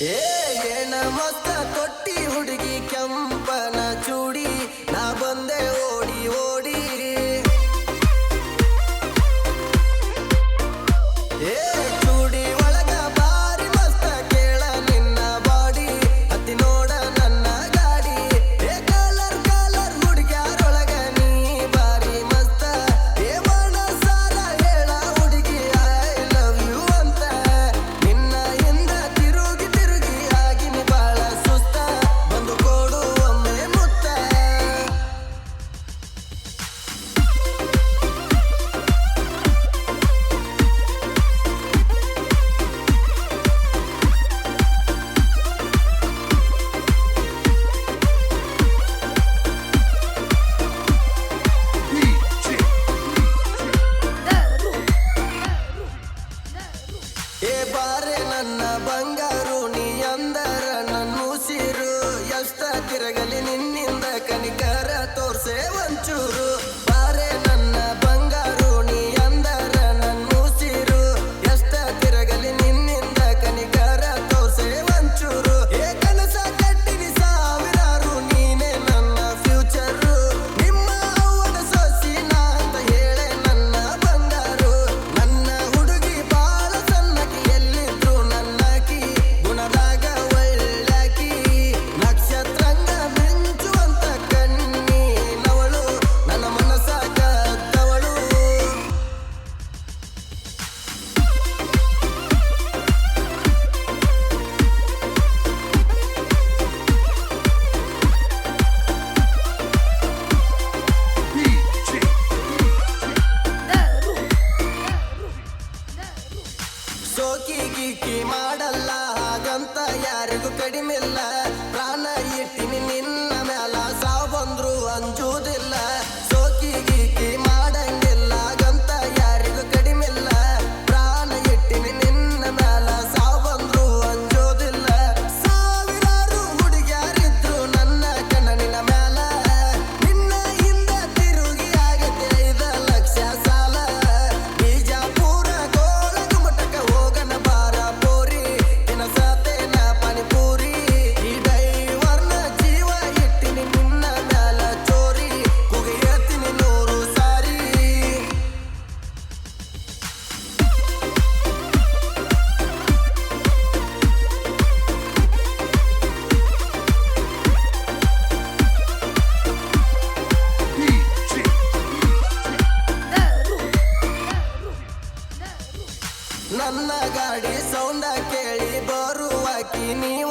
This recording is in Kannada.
ಏ ಏನ ಮಸ್ತ ತೊಟ್ಟಿ ಹುಡುಗಿ ಕೆಮ್ಮ. ಹತ್ತಿರಗಲಿ ನಿನ್ನಿಂದ ಕನಿಕರ ತೋರ್ಸೆ ಒಂಚೂರು. ಸೋಕಿ ಗೀಕಿ ಮಾಡಲ್ಲ ಹಾಗಂತ ಯಾರಿಗೂ ಕಡಿಮೆ ಇಲ್ಲ ಪ್ರಾಣ ಇಟ್ಟಿನಿ ನಿನ್ನ ನನ್ನ ಗಾಡಿ ಸೌಂಡ ಕೇಳಿ ಬರುವಾಕಿ ನೀವ